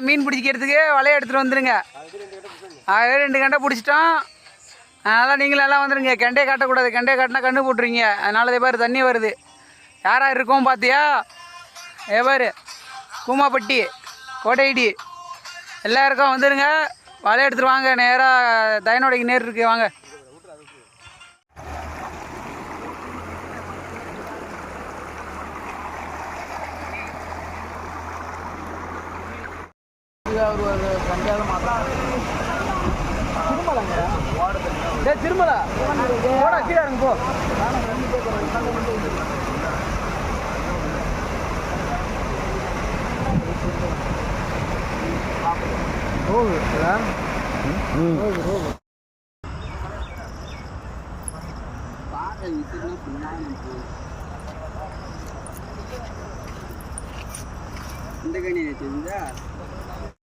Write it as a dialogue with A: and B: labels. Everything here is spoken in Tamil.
A: மீன் பிடிக்கிறதுக்கு வலையை எடுத்துகிட்டு வந்துடுங்க அது ரெண்டு கண்டை பிடிச்சிட்டோம். அதனால் நீங்களும் எல்லாம் வந்துடுங்க கெண்டையை காட்டக்கூடாது. கெண்டையை காட்டினா கண்ணு போட்டுருவீங்க. அதனால இதே பாரு தண்ணி வருது. யாராக இருக்கும் பார்த்தியா ஏ பாரு. கூமாப்பட்டி கோட்டைடி எல்லாருக்கும் வந்துடுங்க வலையை எடுத்துகிட்டு வாங்க. நேராக தயனோடைக்கு நேர் இருக்கு. வாங்க. திருமலை. போடா கீழே இறங்கு போ. இந்த கணி வச்சிருந்தா